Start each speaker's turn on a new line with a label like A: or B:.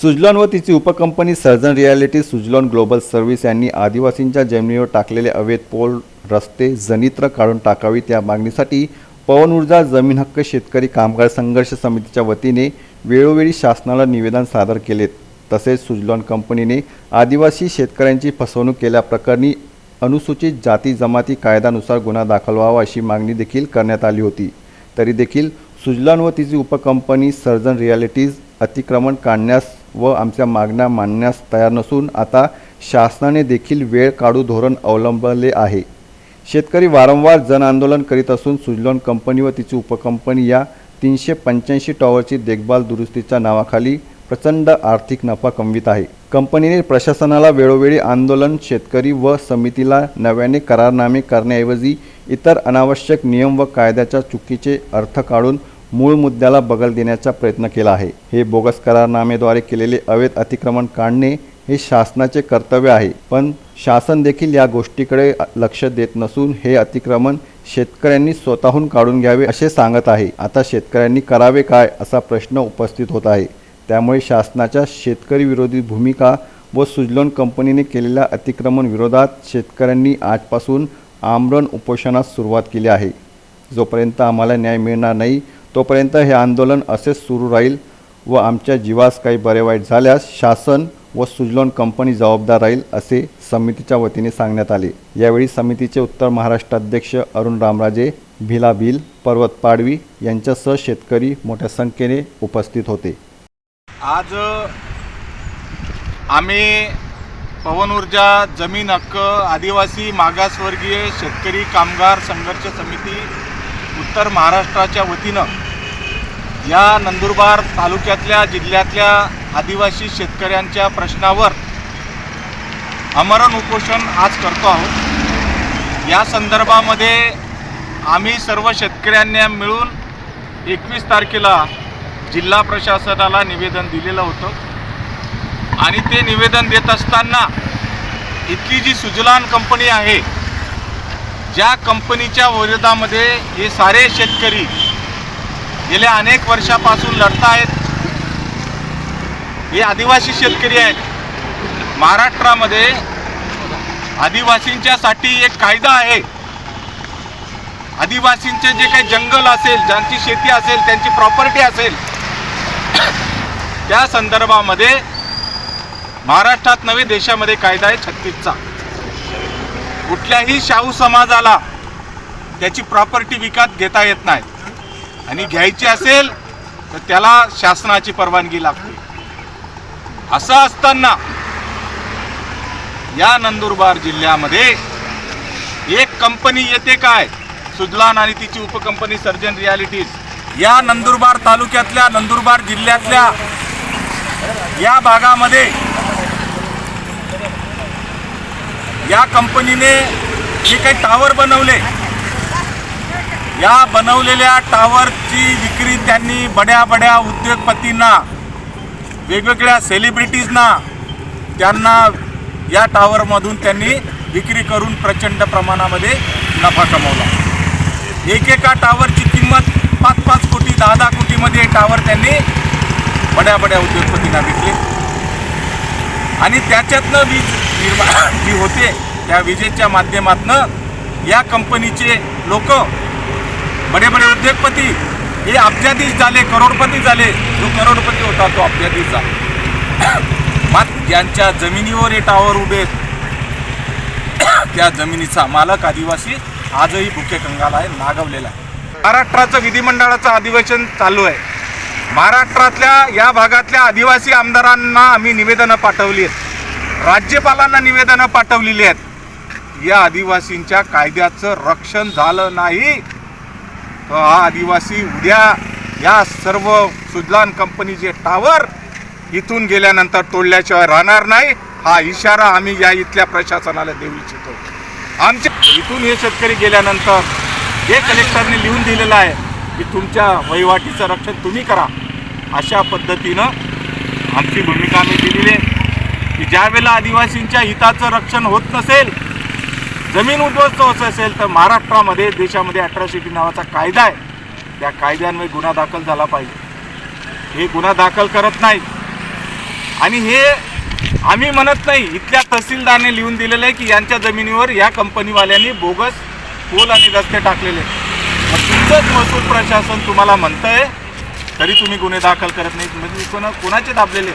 A: सुजलॉन व तिची उपकंपनी Sarjan reality Suzlon global service यांनी आदिवासींच्या जमिनीवर टाकलेले अवैध पोल रस्ते जनित्र काढून टाकावीत या मागणीसाठी पवन ऊर्जा जमीन हक्क शेतकरी कामगार संघर्ष समितीच्या वतीने वेळोवेळी शासनाला निवेदन सादर केलेत. तसेच सुजलॉन कंपनीने आदिवासी शेतकऱ्यांची फसवणूक केल्याप्रकरणी अनुसूचित जाती जमाती कायद्यानुसार गुन्हा दाखल व्हावा अशी मागणी देखील करण्यात आली होती. तरी देखील सुजलॉन व तिची उपकंपनी सर्जन रियालिटीज अतिक्रमण काढण्यास व आमच्या मागण्या मानण्यास तयार नसून आता शासनाने देखील वेळ काढू धोरण अवलंबले आहे. शेतकरी वारंवार जन आंदोलन करीत असून सुजलॉन कंपनी व तिची उपकंपनी या तीनशे पंच्याऐंशी टॉवरची देखभाल दुरुस्तीच्या नावाखाली प्रचंड आर्थिक नफा कमवित आहे. कंपनीने प्रशासनाला वेळोवेळी आंदोलन शेतकरी व समितीला नव्याने करारनामे करण्याऐवजी इतर अनावश्यक नियम व कायद्याच्या चुकीचे अर्थ काढून मूळ मुद्द्याला बगल देण्याचा प्रयत्न केला आहे. हे बोगस करारनामेद्वारे केलेले अवैध अतिक्रमण काढणे हे शासनाचे कर्तव्य आहे. पण शासन देखील या गोष्टीकडे लक्ष देत नसून हे अतिक्रमण शेतकऱ्यांनी स्वतःहून काढून घ्यावे असे सांगत आहे. आता शेतकऱ्यांनी करावे काय असा प्रश्न उपस्थित होत आहे. त्यामुळे शासनाच्या शेतकरी विरोधी भूमिका व सुजलोन कंपनीने केलेल्या अतिक्रमण विरोधात शेतकऱ्यांनी आजपासून आमरण उपोषणास सुरुवात केली आहे. जोपर्यंत आम्हाला न्याय मिळणार नाही तोपर्यंत हे आंदोलन असेच सुरू राहील व आमच्या जीवास काही बरे वाईट झाल्यास शासन व सुजलॉन कंपनी जबाबदार राहील असे समितीच्या वतीने सांगण्यात आले. यावेळी समितीचे उत्तर महाराष्ट्र अध्यक्ष अरुण रामराजे भिला भिल पर्वत पाडवी यांच्यासह शेतकरी मोठ्या संख्येने उपस्थित होते.
B: आज आम्ही पवन ऊर्जा जमीन हक्क आदिवासी मागासवर्गीय शेतकरी कामगार संघर्ष समिती उत्तर महाराष्ट्राच्या वतीनं या नंदुरबार तालुक्यातल्या जिल्ह्यातल्या आदिवासी शेतकऱ्यांच्या प्रश्नावर अमरण उपोषण आज करतो आहोत. या संदर्भामध्ये आम्ही सर्व शेतकऱ्यांना मिळून एकवीस तारखेला जिल्हा प्रशासनाला निवेदन दिलेलं होतं. आणि ते निवेदन देत असताना इथली जी सुजलान कंपनी आहे ज्या कंपनीच्या विरोधामध्ये हे सारे शेतकरी गेल्या अनेक वर्षापासून लढतायत. हे आदिवासी शेतकरी आहेत. महाराष्ट्रामध्ये आदिवासींच्यासाठी एक कायदा आहे. आदिवासींचे जे काही जंगल असेल ज्यांची शेती असेल त्यांची प्रॉपर्टी असेल त्या संदर्भामध्ये महाराष्ट्रात नव्हे देशामध्ये कायदा आहे छत्तीसचा. कुठल्याही शाहू समाजाला त्याची प्रॉपर्टी विकत घेता येत नाही. आणि घ्यायची असेल तर त्याला शासनाची परवानगी लागते. असं असताना या नंदुरबार जिल्ह्यामध्ये एक कंपनी येते काय? सुजलान आणि तिची उपकंपनी सर्जन रियालिटीज. या नंदुरबार तालुक्यातल्या नंदुरबार जिल्ह्यातल्या या भागामध्ये या कंपनीने जे काही टावर बनवले या बनवलेल्या टावरची विक्री त्यांनी बड्या बड्या उद्योगपतींना वेगवेगळ्या सेलिब्रिटीजना त्यांना या टावरमधून त्यांनी विक्री करून प्रचंड प्रमाणामध्ये नफा कमवला. एकेका टावरची किंमत पाच पाच कोटी दहा दहा कोटीमध्ये टावर त्यांनी बड्या बड्या उद्योगपतींना विकले. आणि त्याच्यातनं वीज निर्माण जी होते त्या विजेच्या माध्यमातनं या कंपनीचे लोक बडे बडे उद्योगपती हे अब्जाधीश झाले करोडपती झाले. जो करोडपती होता तो अब्जाधीश झाला. मात्र ज्यांच्या जमिनीवर हे टावर उभे आहेत, त्या जमिनीचा मालक आदिवासी आजही भुके कंगाला आहे नागवलेला आहे. महाराष्ट्राचं विधिमंडळाचं अधिवेशन चालू आहे. महाराष्ट्रातल्या या भागातल्या आदिवासी आमदारांना आम्ही निवेदनं पाठवली आहेत. राज्यपालांना निवेदनं पाठवलेली आहेत. या आदिवासींच्या कायद्याचं रक्षण झालं नाही. हा आदिवासी उद्या या सर्व सुजलान कंपनीचे टावर इथून गेल्यानंतर तोडल्याशिवाय राहणार नाही हा इशारा आम्ही या इथल्या प्रशासनाला देऊ इच्छितो. आमच्या इथून हे शेतकरी गेल्यानंतर हे कलेक्टरने लिहून दिलेलं आहे की तुमच्या वहिवाटीचं रक्षण तुम्ही करा अशा पद्धतीनं आमची भूमिका आम्ही दिलेली आहे. की ज्यावेळेला आदिवासींच्या हिताचं रक्षण होत नसेल जमीन उद्ध्वस्त होत असेल तर महाराष्ट्रामध्ये देशामध्ये अट्रॉसिटी नावाचा कायदा आहे. त्या कायद्यान्वये गुन्हा दाखल झाला पाहिजे. हे गुन्हा दाखल करत नाहीत आणि हे आम्ही म्हणत नाही इथल्या तहसीलदारने लिहून दिलेलं आहे की यांच्या जमिनीवर या कंपनीवाल्यांनी बोगस पोल आणि रस्ते टाकलेले आहेत. मग तुमचंच महसूल प्रशासन तुम्हाला म्हणतंय तरी तुम्ही गुन्हे दाखल करत नाही. म्हणजे कोणा कोणाचे दाबलेले